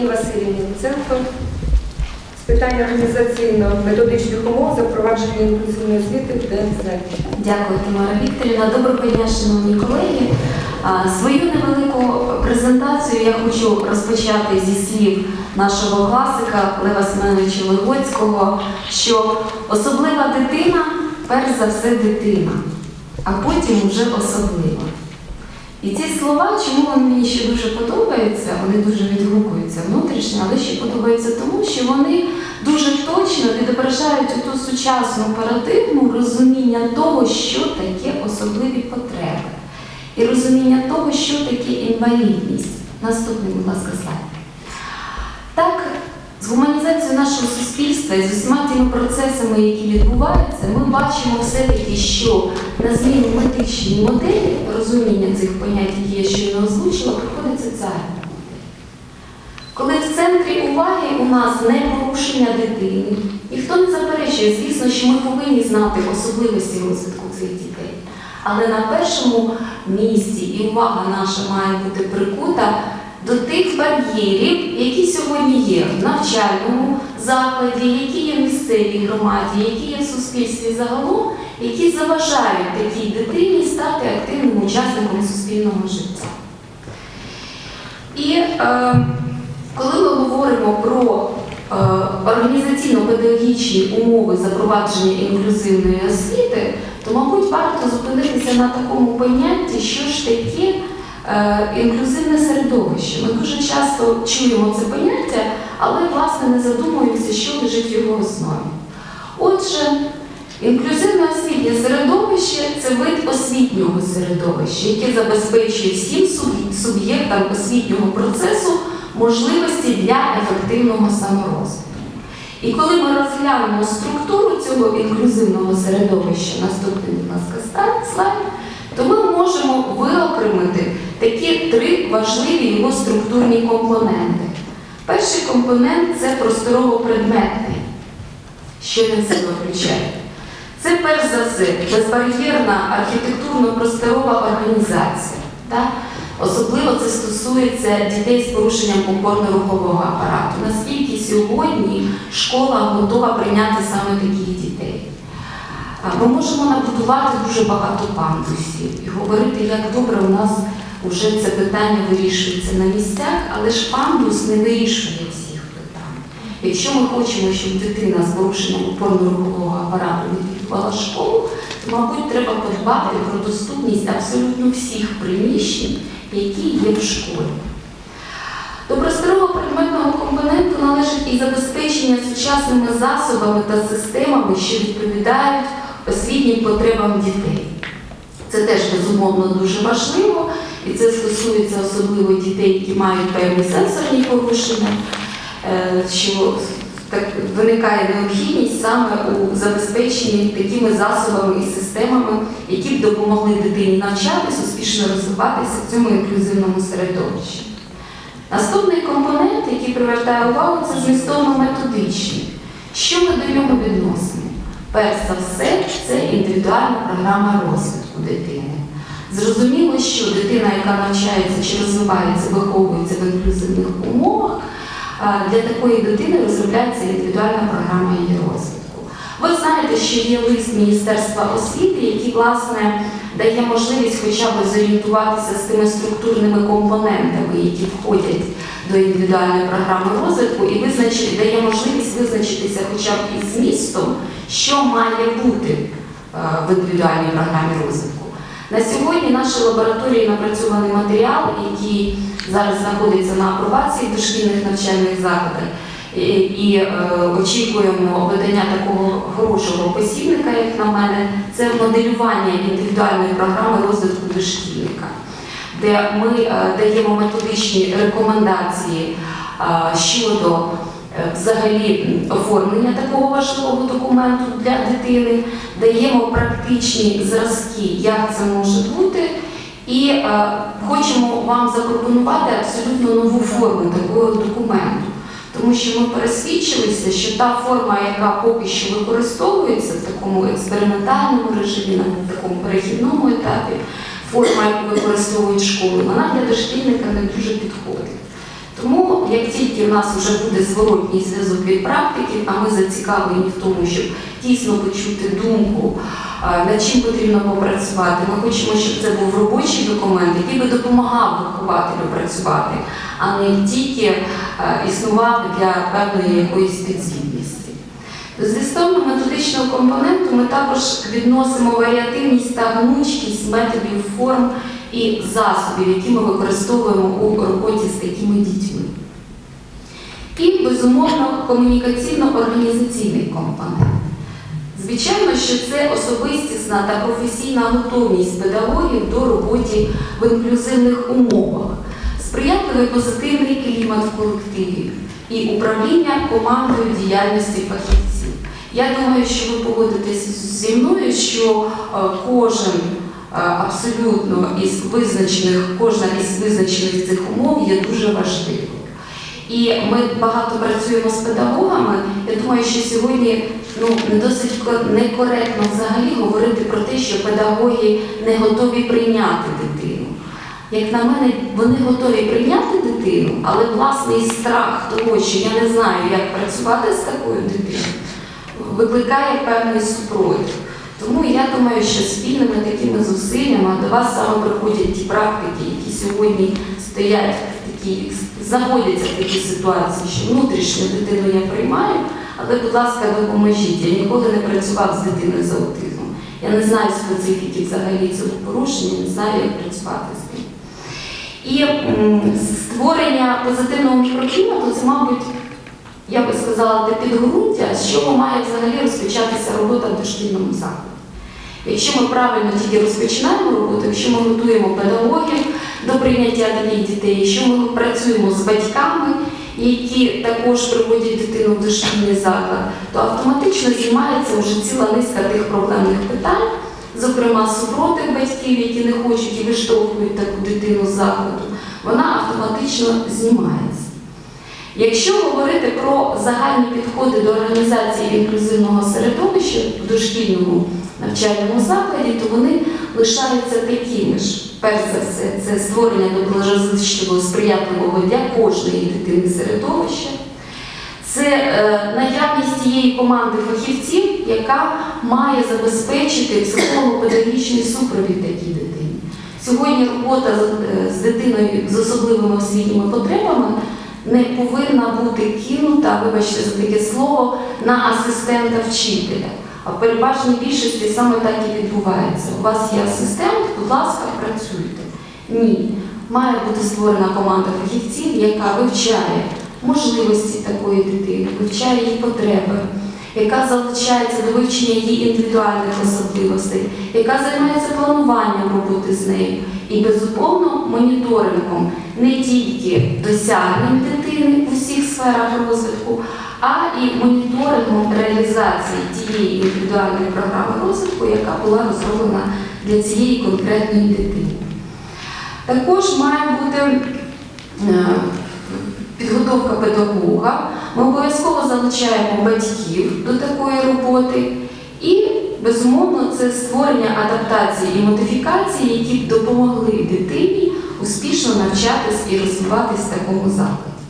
Ніні Васильівні Луценко з питань організаційно-методичних умов запровадження інклюзивної освіти в ДНЗ. Дякую, Тамара Вікторівна. Доброго дня, шановні колеги. Свою невелику презентацію я хочу розпочати зі слів нашого класика Лева Семеновича Легоцького, що особлива дитина, перш за все дитина, а потім вже особлива. І ці слова, чому вони мені ще дуже подобаються, вони дуже відгукуються внутрішньо, але ще подобаються тому, що вони дуже точно відображають ту сучасну парадигму розуміння того, що таке особливі потреби, і розуміння того, що таке інвалідність. Наступний, будь ласка, слайд. Так, з гуманізацією нашого суспільства і з усіма тими процесами, які відбуваються, ми бачимо все-таки, що на зміну медичній моделі розуміння цих понять, які я щойно озвучила, приходить соціальна модель. Коли в центрі уваги у нас не порушення дитини, ніхто не заперечує, звісно, що ми повинні знати особливості розвитку цих дітей. Але на першому місці і увага наша має бути прикута до тих бар'єрів, які сьогодні є в навчальному закладі, які є в місцевій громаді, які є в суспільстві загалом, які заважають такій дитині стати активним учасником суспільного життя. І е, коли ми говоримо про е, організаційно-педагогічні умови запровадження інклюзивної освіти, то, мабуть, варто зупинитися на такому понятті, що ж таке інклюзивне середовище. Ми дуже часто чуємо це поняття, але власне не задумуємося, що лежить в його основі. Отже, інклюзивне освітнє середовище це вид освітнього середовища, яке забезпечує всім суб'єктам освітнього процесу можливості для ефективного саморозвитку. І коли ми розглянемо структуру цього інклюзивного середовища, наступний, будь ласка, слайд, то ми можемо виокремити такі три важливі його структурні компоненти. Перший компонент це просторово-предметний. Що він себе включає? Це перш за все безбар'єрна архітектурно-просторова організація. Так? Особливо це стосується дітей з порушенням опорно-рухового апарату. Наскільки сьогодні школа готова прийняти саме таких дітей? Ми можемо набудувати дуже багато пандусів і говорити, як добре у нас вже це питання вирішується на місцях, але ж пандус не вирішує всіх питань. Якщо ми хочемо, щоб дитина з порушенням опорно-рухового апарату відвідувала школу, то, мабуть, треба подбати про доступність абсолютно всіх приміщень, які є в школі. До просторового предметного компоненту належить і забезпечення сучасними засобами та системами, що відповідають освітнім потребам дітей. Це теж безумовно дуже важливо, і це стосується особливо дітей, які мають певні сенсорні порушення, е, що так виникає необхідність саме у забезпеченні такими засобами і системами, які б допомогли дитині навчатися, успішно розвиватися в цьому інклюзивному середовищі. Наступний компонент, який привертає увагу, це змістовно-методичний. Що ми до нього відносимо? Перш за все, це індивідуальна програма розвитку дитини. Зрозуміло, що дитина, яка навчається чи розвивається, виховується в інклюзивних умовах, для такої дитини розробляється індивідуальна програма її розвитку. Ви знаєте, що є лист Міністерства освіти, який, власне, дає можливість хоча б зорієнтуватися з тими структурними компонентами, які входять до індивідуальної програми розвитку, і визначити, дає можливість визначитися хоча б із змістом, що має бути е, в індивідуальній програмі розвитку. На сьогодні наші лабораторії напрацьований матеріал, який зараз знаходиться на апробації в дошкільних навчальних закладах. І, і е, очікуємо видання такого хорошого посібника, як на мене, це моделювання індивідуальної програми розвитку дошкільника, де ми е, даємо методичні рекомендації е, щодо е, взагалі оформлення такого важливого документу для дитини, даємо практичні зразки, як це може бути. І е, хочемо вам запропонувати абсолютно нову форму такого документу. Тому що ми пересвідчилися, що та форма, яка поки що використовується в такому експериментальному режимі, на такому перехідному етапі, форма, яку використовують школи, вона для дошкільника не дуже підходить. Тому, як тільки в нас вже буде зворотній зв'язок від практики, а ми зацікавлені в тому, щоб дійсно почути думку, над чим потрібно попрацювати. Ми хочемо, щоб це був робочий документ, який би допомагав вихователю працювати, а не тільки існував для певної якоїсь підзвітності. До змістовно-методичного компоненту ми також відносимо варіативність та гнучкість методів, форм і засобів, які ми використовуємо у роботі з такими дітьми. І, безумовно, комунікаційно-організаційний компонент. Звичайно, що це особистісна та професійна готовність педагогів до роботи в інклюзивних умовах, сприятливий позитивний клімат в колективі і управління командою діяльності фахівців. Я думаю, що ви погодитесь зі мною, що е, кожен абсолютно із визначених, кожна із визначених цих умов є дуже важливою. І ми багато працюємо з педагогами. Я думаю, що сьогодні ну не досить некоректно взагалі говорити про те, що педагоги не готові прийняти дитину. Як на мене, вони готові прийняти дитину, але власний страх того, що я не знаю, як працювати з такою дитиною, викликає певний супротив. Тому я думаю, що спільними такими зусиллями до вас саме приходять ті практики, які сьогодні стоять в такій, знаходяться в такій ситуації, що внутрішню дитину я приймаю, але, будь ласка, допоможіть. Я ніколи не працював з дитиною з аутизмом. Я не знаю специфіки взагалі цього порушення, не знаю, як працювати з ним. І створення позитивного мікроклімату це, мабуть, я би сказала, те підґрунтя, з чого має взагалі розпочатися робота в дошкільному закладі. Якщо ми правильно тільки розпочинаємо роботу, якщо ми готуємо педагогів до прийняття таких дітей, якщо ми працюємо з батьками, які також приводять дитину в дошкільний заклад, то автоматично знімається вже ціла низка тих проблемних питань, зокрема супротив батьків, які не хочуть і виштовхують таку дитину з закладу, вона автоматично знімається. Якщо говорити про загальні підходи до організації інклюзивного середовища в дошкільному навчальному закладі, то вони лишаються такими ж. Перш за все, це створення доброзичливого, сприятливого для кожної дитини середовища. Це е, наявність тієї команди фахівців, яка має забезпечити психолого-педагогічний супровід такій дитині. Сьогодні робота з, е, з дитиною з особливими освітніми потребами не повинна бути кинута, вибачте за таке слово, на асистента вчителя. А в переважній більшості саме так і відбувається. У вас є асистент, будь ласка, працюйте. Ні. Має бути створена команда фахівців, яка вивчає можливості такої дитини, вивчає її потреби, яка залучається до вивчення її індивідуальних особливостей, яка займається плануванням роботи з нею і безумовно моніторингом не тільки досягнень дитини в усіх сферах розвитку, а і моніторингом реалізації тієї індивідуальної програми розвитку, яка була розроблена для цієї конкретної дитини. Також має бути е, підготовка педагога. Ми обов'язково залучаємо батьків до такої роботи. І, безумовно, це створення адаптації і модифікації, які б допомогли дитині успішно навчатись і розвиватись в такому закладі.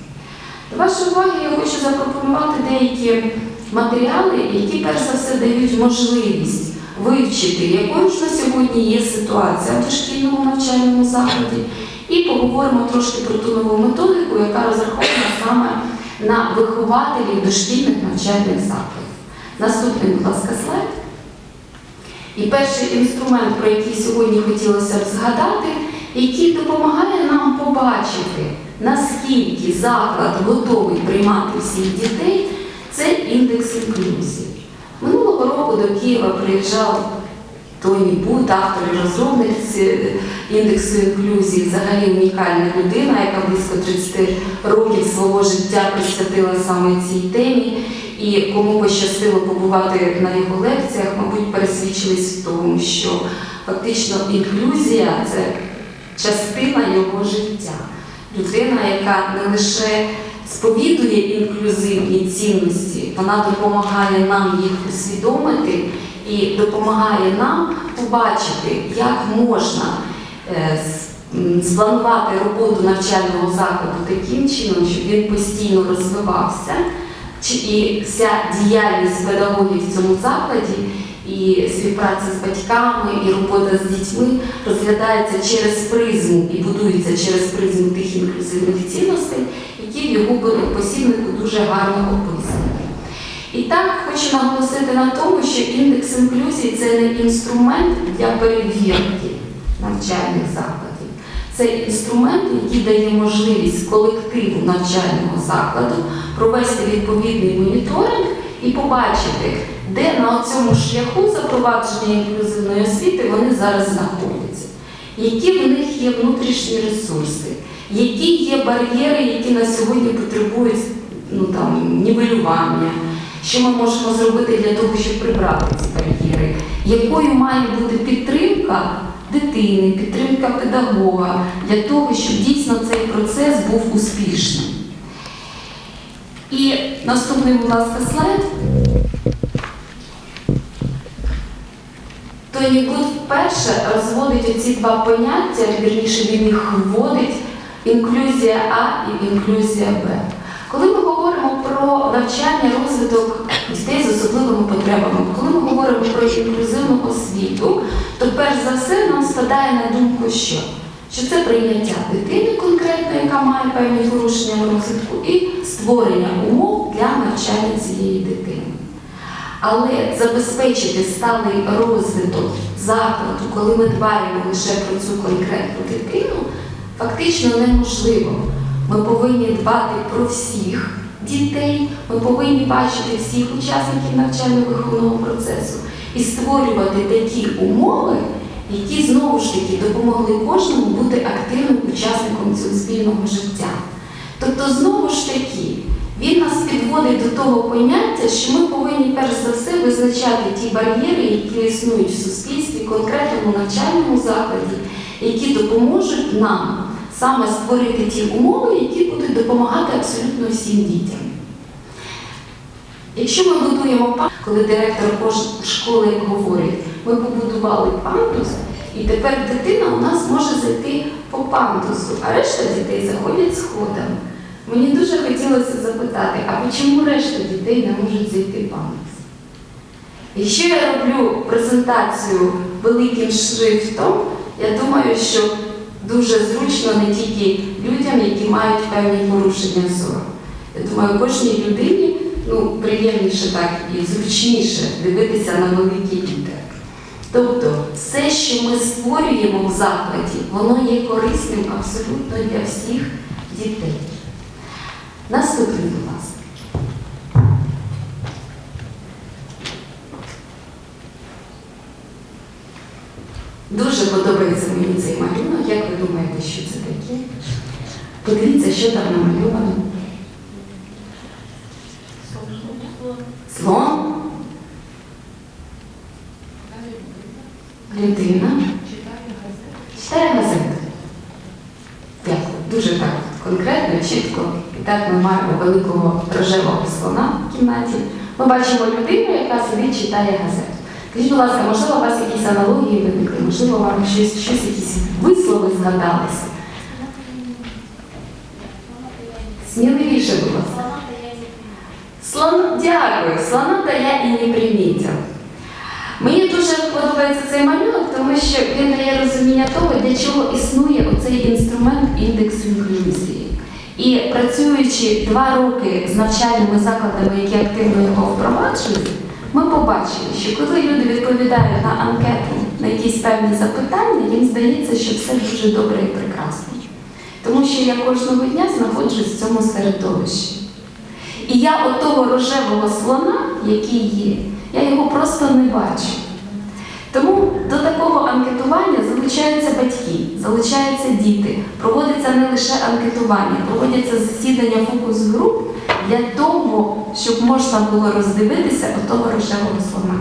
До вашої уваги я хочу запропонувати деякі матеріали, які перш за все дають можливість вивчити, якою ж на сьогодні є ситуація в дошкільному навчальному закладі, і поговоримо трошки про ту нову методику, яка розрахована саме на вихователів дошкільних навчальних закладів. Наступний, будь ласка, слайд. І перший інструмент, про який сьогодні хотілося б згадати, який допомагає нам побачити, наскільки заклад готовий приймати всіх дітей, це індекс інклюзії. Минулого року до Києва приїжджав Тоні Бут, автор і розробник індексу інклюзії, взагалі унікальна людина, яка близько 30 років свого життя присвятила саме цій темі. І кому пощастило побувати на його лекціях, мабуть, пересвідчились в тому, що фактично інклюзія це частина його життя. Людина, яка не лише сповідує інклюзивні цінності, вона допомагає нам їх усвідомити і допомагає нам побачити, як можна е, спланувати роботу навчального закладу таким чином, щоб він постійно розвивався, і вся діяльність педагогів в цьому закладі, і співпраця з батьками, і робота з дітьми розглядається через призму і будується через призму тих інклюзивних цінностей, які в його посібнику дуже гарно описані. І так хочу наголосити на тому, що індекс інклюзії це не інструмент для перевірки навчальних закладів. Це інструмент, який дає можливість колективу навчального закладу провести відповідний моніторинг і побачити, де на цьому шляху запровадження інклюзивної освіти вони зараз знаходяться, які в них є внутрішні ресурси, які є бар'єри, які на сьогодні потребують ну, там, нівелювання. Що ми можемо зробити для того, щоб прибрати ці бар'єри? Якою має бути підтримка дитини, підтримка педагога для того, щоб дійсно цей процес був успішним? І наступний, будь ласка, слайд. Тоні Гуд вперше розводить оці два поняття, вірніше він їх вводить інклюзія А і інклюзія Б. Коли ми говоримо про навчання, розвиток дітей з особливими потребами, коли ми говоримо про інклюзивну освіту, то перш за все нам спадає на думку, що? Що це прийняття дитини конкретно, яка має певні порушення розвитку, і створення умов для навчання цієї дитини. Але забезпечити сталий розвиток закладу, коли ми дбаємо лише про цю конкретну дитину, фактично неможливо. Ми повинні дбати про всіх дітей, ми повинні бачити всіх учасників навчально-виховного процесу і створювати такі умови, які знову ж таки допомогли кожному бути активним учасником цього спільного життя. Тобто, знову ж таки, він нас підводить до того поняття, що ми повинні перш за все визначати ті бар'єри, які існують в суспільстві, конкретному навчальному закладі, які допоможуть нам саме створити ті умови, які будуть допомагати абсолютно всім дітям. Якщо ми будуємо пандус, коли директор школи говорить, ми побудували пандус, і тепер дитина у нас може зайти по пандусу, а решта дітей заходять сходами. Мені дуже хотілося запитати, а чому решта дітей не можуть зайти пандус? Якщо я роблю презентацію великим шрифтом, я думаю, що дуже зручно не тільки людям, які мають певні порушення зору. Я думаю, кожній людині ну, приємніше так і зручніше дивитися на великі літери. Тобто, все, що ми створюємо в закладі, воно є корисним абсолютно для всіх дітей. Наступний, будь ласка. Дуже подобається мені цей малюнок. Як ви думаєте, що це таке? Подивіться, що там намальовано. Слон, людина. Читає газету. Дякую. Дуже так конкретно, чітко. І так ми маємо великого рожевого слона в кімнаті. Ми бачимо людину, яка сидить, читає газету. Скажіть, будь ласка, можливо, у вас якісь аналогії виникли, можливо, вам щось, щось якісь вислови згадалися. Сміливіше, будь ласка. Слон, дякую, слона та я і не примітив. Мені дуже подобається цей малюнок, тому що він дає розуміння того, для чого існує оцей інструмент індексу інклюзії. І працюючи два роки з навчальними закладами, які активно його впроваджують, побачили, що коли люди відповідають на анкету на якісь певні запитання, їм здається, що все дуже добре і прекрасно. Тому що я кожного дня знаходжусь в цьому середовищі. І я отого рожевого слона, який є, я його просто не бачу. Тому до такого анкетування залучаються батьки, залучаються діти, проводиться не лише анкетування, проводяться засідання фокус-груп для того, щоб можна було роздивитися отого рожевого слона.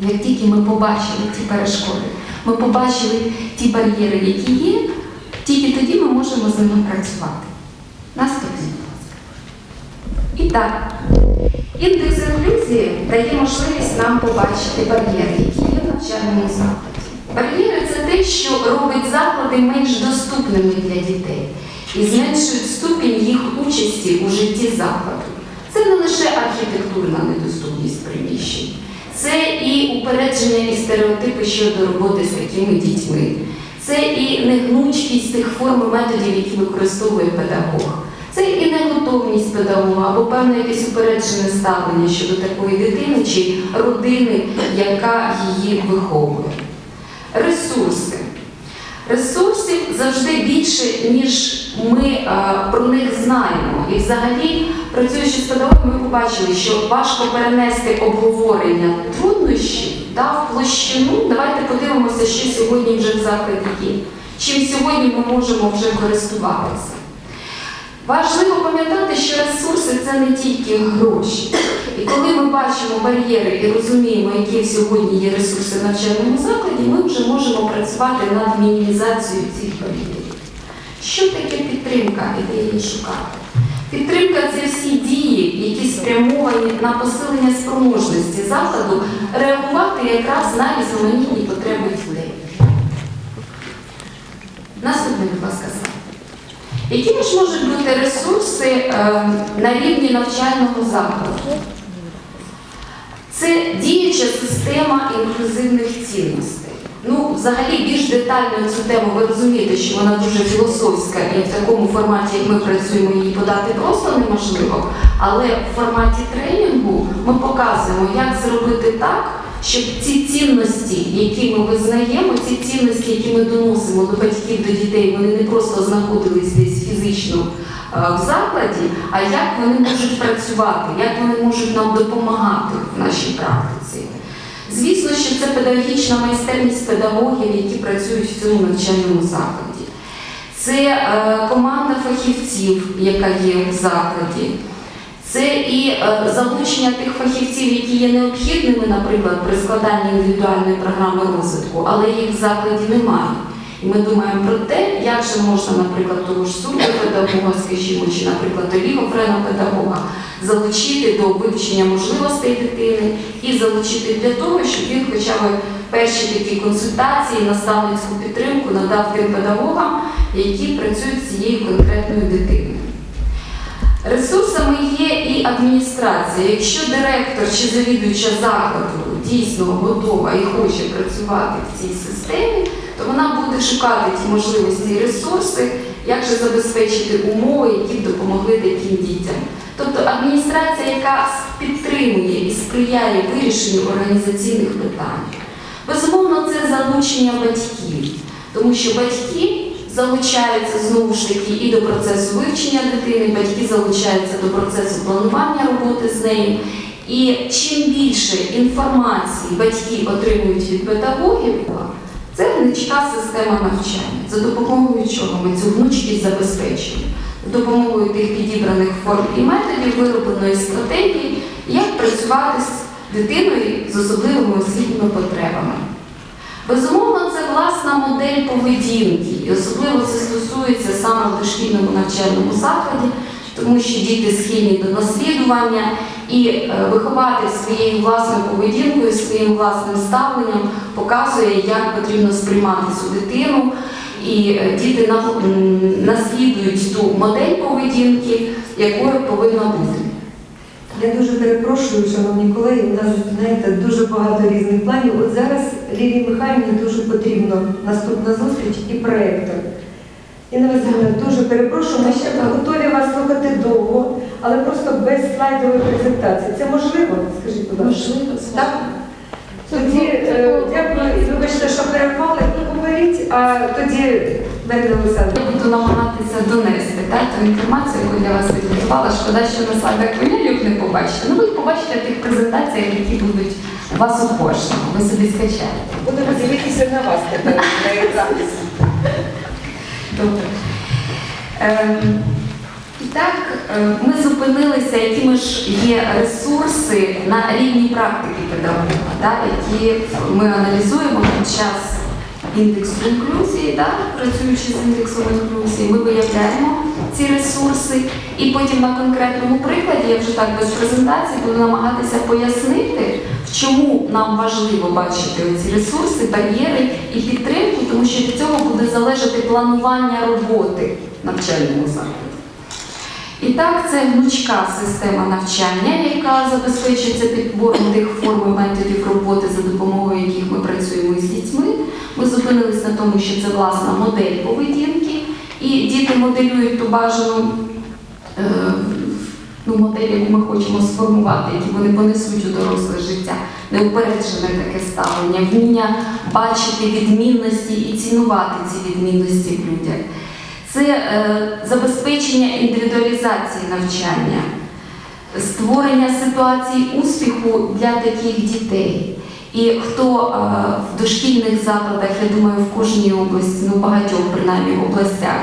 Як тільки ми побачили ті перешкоди, ми побачили ті бар'єри, які є, тільки тоді ми можемо з ними працювати. Наступний. І так, індекс інклюзії дає можливість нам побачити бар'єри, які є в навчальному закладі. Бар'єри це те, що робить заклади менш доступними для дітей і зменшують ступінь їх участі у житті закладу. Це не лише архітектурна недоступність приміщень, це і упередження і стереотипи щодо роботи з такими дітьми, це і негнучкість тих форм і методів, які використовує педагог. Неготовність педагога або певне якесь упереджене ставлення щодо такої дитини чи родини, яка її виховує. Ресурси. Ресурсів завжди більше, ніж ми е, про них знаємо. І взагалі, працюючи з педагогами, ми побачили, що важко перенести обговорення труднощів та в площину. Давайте подивимося, що сьогодні вже в закладі є. Чим сьогодні ми можемо вже користуватися. Важливо пам'ятати, що ресурси це не тільки гроші. І коли ми бачимо бар'єри і розуміємо, які сьогодні є ресурси в навчальному закладі, ми вже можемо працювати над мінімізацією цих бар'єрів. Що таке підтримка, і де її шукати? Підтримка це всі дії, які спрямовані на посилення спроможності закладу реагувати якраз на різноманітні потреби дітей. Наступний, будь ласка, Якими ж можуть бути ресурси е, на рівні навчального закладу? Це діюча система інклюзивних цінностей. Ну, взагалі, більш детально цю тему ви розумієте, що вона дуже філософська і в такому форматі, як ми працюємо, її подати просто неможливо. Але в форматі тренінгу ми показуємо, як зробити так, щоб ці цінності, які ми визнаємо, ці цінності, які ми доносимо до батьків, до дітей, вони не просто знаходились десь фізично е, в закладі, а як вони можуть працювати, як вони можуть нам допомагати в нашій практиці. Звісно, що це педагогічна майстерність педагогів, які працюють в цьому навчальному закладі. Це е, команда фахівців, яка є в закладі. Це і е, залучення тих фахівців, які є необхідними, наприклад, при складанні індивідуальної програми розвитку, але їх в закладі немає. І ми думаємо про те, як же можна, наприклад, того ж сурдопедагога, скажімо, чи, наприклад, олігофренопедагога залучити до вивчення можливостей дитини і залучити для того, щоб він хоча б перші такі консультації, наставницьку підтримку надав тим педагогам, які працюють з цією конкретною дитиною. Ресурсами є і адміністрація. Якщо директор чи завідуюча закладу дійсно готова і хоче працювати в цій системі, то вона буде шукати ті можливості і ресурси, як же забезпечити умови, які б допомогли таким дітям. Тобто адміністрація, яка підтримує і сприяє вирішенню організаційних питань. Безумовно, це залучення батьків, тому що батьки залучаються знову ж таки і до процесу вивчення дитини, батьки залучаються до процесу планування роботи з нею. І чим більше інформації батьки отримують від педагогів, це гнучка система навчання, за допомогою чого ми цю гнучкість забезпечуємо, за допомогою тих підібраних форм і методів, виробленої стратегії, як працювати з дитиною з особливими освітніми потребами. Безумовно, це власна модель поведінки, і особливо це стосується саме в дошкільному навчальному закладі, тому що діти схильні до наслідування і е, вихователь своєю власною поведінкою, своїм власним ставленням показує, як потрібно сприймати цю дитину. І е, діти наслідують ту модель поведінки, якою повинна бути. Я дуже перепрошую, шановні колеги, у нас знаєте дуже багато різних планів. От зараз Лілії Михайлівні дуже потрібно наступна зустріч і проєктор. Інна Васильівна, дуже перепрошую, ми ще готові вас слухати довго, але просто без слайдової презентації. Це можливо? Скажіть, будь ласка. Так? Тоді е, дякую, вибачте, що перервали, ви говоріть, а тоді Марина Я буду намагатися донести так, ту інформацію, яку для вас підготувала. Шкода, що на слайдах ви не побачите. Ну, ви побачите в тих презентаціях, які будуть у вас у кожному. Ви собі скачаєте. Будемо дивитися на вас тепер на екрані. Добре. Ем, І так, е, ми зупинилися, якими ж є ресурси на рівні практики педагога, які ми аналізуємо під час індексу інклюзії, да, працюючи з індексом інклюзії, ми виявляємо, ці ресурси, і потім на конкретному прикладі, я вже так без презентації, буду намагатися пояснити, в чому нам важливо бачити ці ресурси, бар'єри і підтримку, тому що від цього буде залежати планування роботи навчального закладі. І так, це гнучка система навчання, яка забезпечується підбором тих форм і методів роботи, за допомогою яких ми працюємо із дітьми. Ми зупинились на тому, що це власна модель поведінки, і діти моделюють ту бажану е, ну, модель, яку ми хочемо сформувати, яку вони понесуть у доросле життя, неупереджене таке ставлення, вміння бачити відмінності і цінувати ці відмінності в людях. Це е, забезпечення індивідуалізації навчання, створення ситуацій успіху для таких дітей. І хто е, в дошкільних закладах, я думаю, в кожній області, ну багатьох принаймні областях,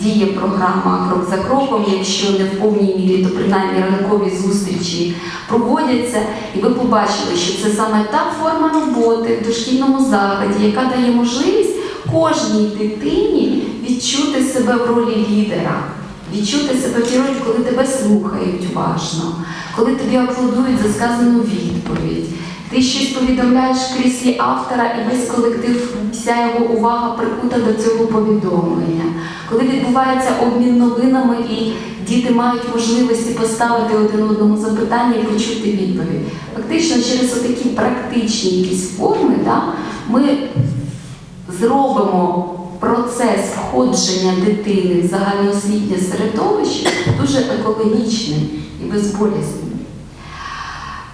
діє програма крок за кроком, якщо не в повній мірі, то принаймні ранкові зустрічі проводяться, і ви побачили, що це саме та форма роботи в дошкільному закладі, яка дає можливість кожній дитині відчути себе в ролі лідера, відчути себе в тій ролі, коли тебе слухають уважно, коли тобі аплодують за сказану відповідь. Ти щось повідомляєш кріслі автора, і весь колектив, вся його увага прикута до цього повідомлення. Коли відбувається обмін новинами, і діти мають можливості поставити один одному запитання і почути відповідь. Фактично, через такі практичні якісь форми, да, ми зробимо процес входження дитини в загальноосвітнє середовище дуже екологічним і безболісним.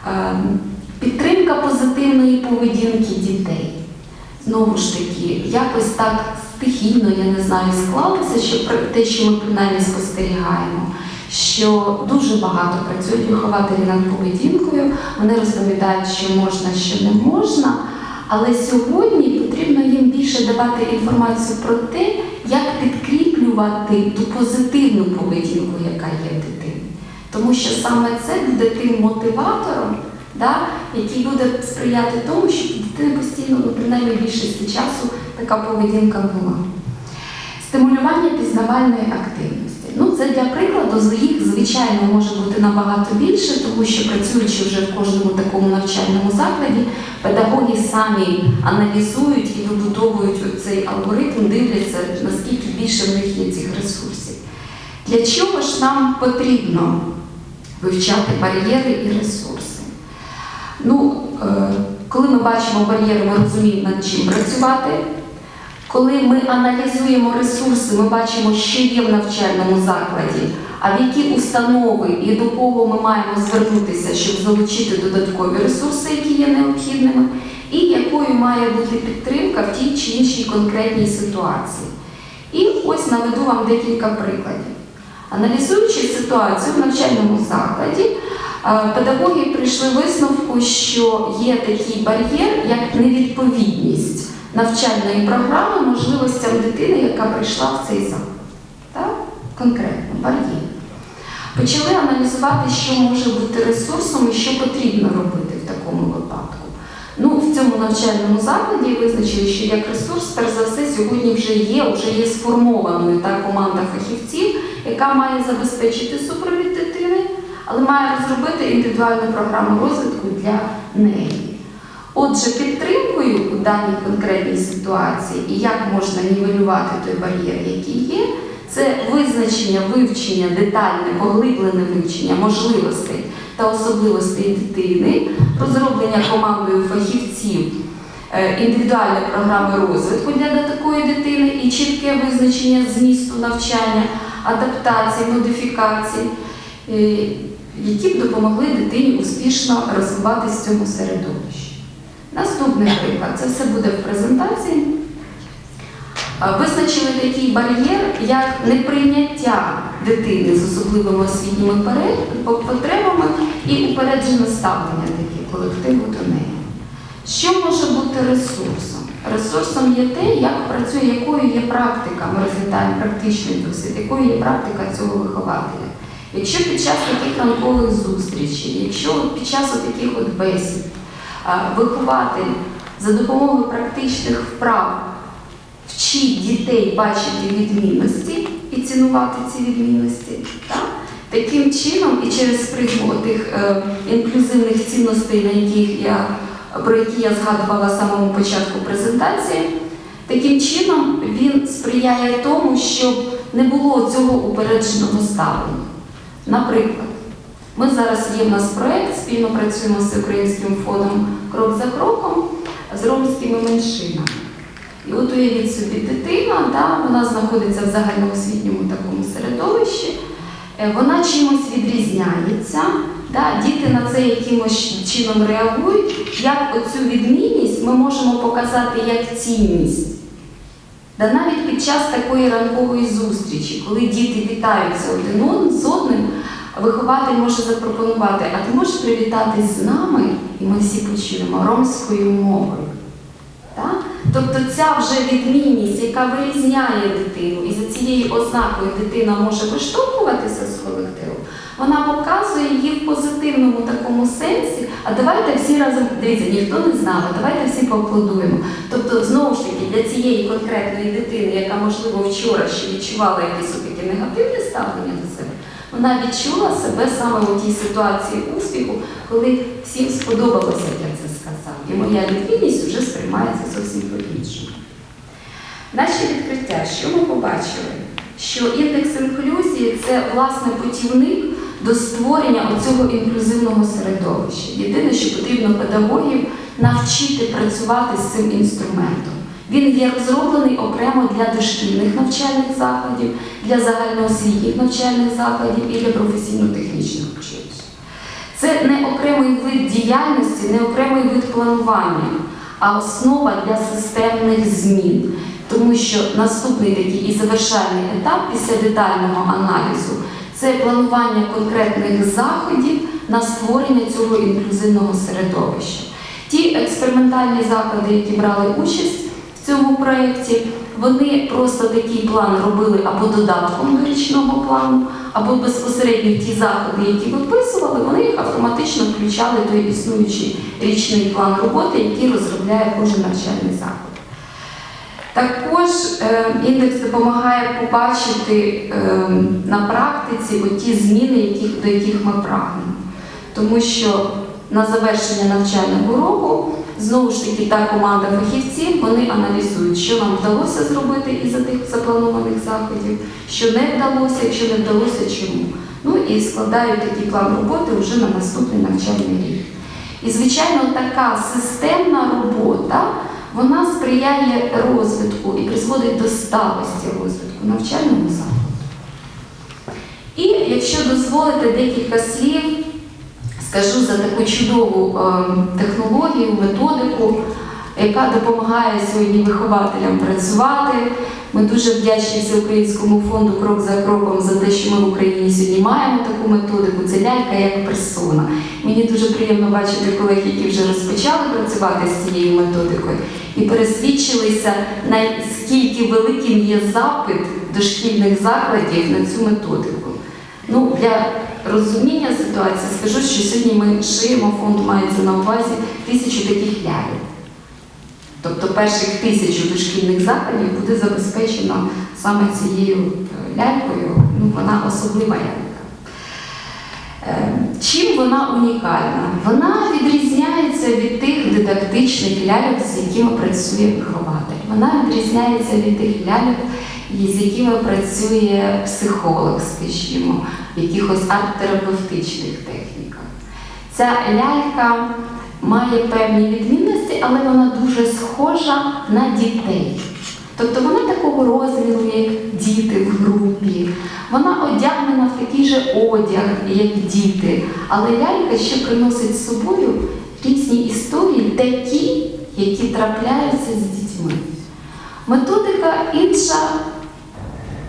Ем, Підтримка позитивної поведінки дітей. Знову ж таки, якось так стихійно, я не знаю, склалося, що те, що ми принаймні спостерігаємо, що дуже багато працюють вихователі над поведінкою, вони розповідають, що можна, що не можна. Але сьогодні потрібно їм більше давати інформацію про те, як підкріплювати ту позитивну поведінку, яка є в дитині. Тому що саме це буде тим мотиватором, да, який буде сприяти тому, щоб у дитини постійно, ну, принаймні більшості часу, така поведінка була. Стимулювання пізнавальної активності. Ну, це для прикладу, їх, звичайно, може бути набагато більше, тому що працюючи вже в кожному такому навчальному закладі, педагоги самі аналізують і вибудовують цей алгоритм, дивляться, наскільки більше в них є цих ресурсів. Для чого ж нам потрібно вивчати бар'єри і ресурси? Ну, е, коли ми бачимо бар'єри, ми розуміємо, над чим працювати. Коли ми аналізуємо ресурси, ми бачимо, що є в навчальному закладі, а в які установи і до кого ми маємо звернутися, щоб залучити додаткові ресурси, які є необхідними, і якою має бути підтримка в тій чи іншій конкретній ситуації. І ось наведу вам декілька прикладів. Аналізуючи ситуацію в навчальному закладі, е, педагоги прийшли висновку, що є такий бар'єр, як невідповідність навчальної програми можливостям дитини, яка прийшла в цей заклад. Конкретно, бар'єр. Почали аналізувати, що може бути ресурсом і що потрібно робити в такому випадку. Ну, в цьому навчальному закладі визначили, що як ресурс, перш за все, сьогодні вже є, вже є сформованою та команда фахівців, яка має забезпечити супровід дитини, але має розробити індивідуальну програму розвитку для неї. Отже, підтримкою у даній конкретній ситуації і як можна нівелювати той бар'єр, який є, це визначення, вивчення, детальне, поглиблене вивчення можливостей та особливостей дитини, розроблення командою фахівців е, індивідуальної програми розвитку для такої дитини і чітке визначення змісту навчання, адаптації, модифікацій, е, які б допомогли дитині успішно розвиватися в цьому середовищі. Наступний приклад, це все буде в презентації. Визначили такий бар'єр, як неприйняття дитини з особливими освітніми потребами і упереджене ставлення такі колективу до неї. Що може бути ресурсом? Ресурсом є те, як працює, якою є практика, ми розглядаємо практичний досвід, якою є практика цього вихователя. Якщо під час таких ранкових зустрічей, якщо під час таких от бесід вихователь за допомогою практичних вправ вчить дітей бачити відмінності і і цінувати ці відмінності. Так? Таким чином і через призму тих е, інклюзивних цінностей, на яких я, про які я згадувала в самому початку презентації, таким чином він сприяє тому, щоб не було цього упередженого ставлення. Наприклад, ми зараз є в нас проєкт, спільно працюємо з Українським фондом крок за кроком з ромськими меншинами. І от уявіть собі, дитина, да, вона знаходиться в загальноосвітньому такому середовищі, е, вона чимось відрізняється, да, діти на це якимось чином реагують. Як оцю відмінність ми можемо показати як цінність. Да навіть під час такої ранкової зустрічі, коли діти вітаються один з одним, вихователь може запропонувати, а ти можеш привітатись з нами, і ми всі почуємо ромською мовою. Так? Тобто ця вже відмінність, яка вирізняє дитину, і за цією ознакою дитина може виштовхуватися з колективу, вона показує її в позитивному такому сенсі. А давайте всі разом дивіться, ніхто не знав, а давайте всі поаплодуємо. Тобто, знову ж таки, для цієї конкретної дитини, яка, можливо, вчора ще відчувала якесь таке негативне ставлення вона відчула себе саме у тій ситуації успіху, коли всім сподобалося, як я це сказав. І моя відмінність вже сприймається зовсім по-іншому. Наші відкриття, що ми побачили? Що індекс інклюзії це власне путівник до створення оцього інклюзивного середовища. Єдине, що потрібно педагогів навчити працювати з цим інструментом. Він є розроблений окремо для дошкільних навчальних закладів, для загальноосвітніх навчальних закладів і для професійно-технічних училищ. Це не окремий вид діяльності, не окремий вид планування, а основа для системних змін. Тому що наступний такий і завершальний етап після детального аналізу це планування конкретних заходів на створення цього інклюзивного середовища. Ті експериментальні заклади, які брали участь цьому проєкті, вони просто такий план робили або додатком до річного плану, або безпосередньо ті заходи, які виписували, вони їх автоматично включали той існуючий річний план роботи, який розробляє кожен навчальний заклад. Також е, індекс допомагає побачити е, на практиці ті зміни, до яких ми прагнемо. Тому що на завершення навчального року знову ж таки та команда фахівців вони аналізують, що нам вдалося зробити із тих запланованих заходів, що не вдалося, якщо не вдалося, чому. Ну і складають такий план роботи вже на наступний навчальний рік. І, звичайно, така системна робота вона сприяє розвитку і призводить до сталості розвитку навчальному закладу. І якщо дозволите декілька слів, скажу за таку чудову е, технологію, методику, яка допомагає сьогодні вихователям працювати. Ми дуже вдячні Всеукраїнському фонду крок за кроком за те, що ми в Україні сьогодні маємо таку методику. Це лялька як персона. Мені дуже приємно бачити колег, які вже розпочали працювати з цією методикою і пересвідчилися, наскільки великим є запит дошкільних закладів на цю методику. Ну, для розуміння ситуації скажу, що сьогодні ми шиємо, фонд мається на увазі тисячу таких ляльок. Тобто перших тисячу дошкільних закладів буде забезпечено саме цією е, лялькою. Ну, вона особлива лялька. Е, Чим вона унікальна? Вона відрізняється від тих дидактичних ляльок, з якими працює вихователь. Вона відрізняється від тих ляльок, з якими працює психолог, скажімо, в якихось арт-терапевтичних техніках. Ця лялька має певні відмінності, але вона дуже схожа на дітей. Тобто вона такого розміру, як діти в групі. Вона одягнена в такий же одяг, як діти. Але лялька ще приносить з собою різні історії, такі, які трапляються з дітьми. Методика інша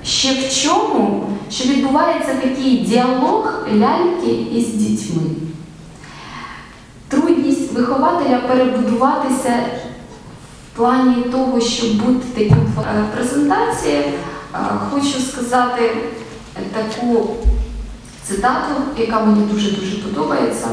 ще в чому, що відбувається такий діалог ляльки із дітьми. Трудність вихователя перебудуватися в плані того, щоб бути таким Е, презентації, е, хочу сказати таку цитату, яка мені дуже-дуже подобається.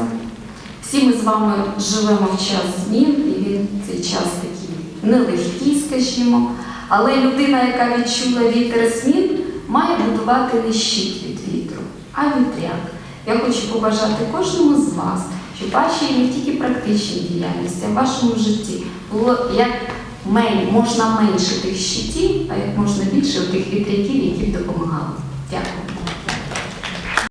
Всі ми з вами живемо в час змін, і він цей час такий нелегкий, скажімо. Але людина, яка відчула вітер змін, має будувати не щит від вітру, а вітряк. Я хочу побажати кожному з вас, щоб ваші не тільки практичній діяльності, а в вашому житті було як мен- можна менше тих щитів, а як можна більше тих вітряків, які б допомагали.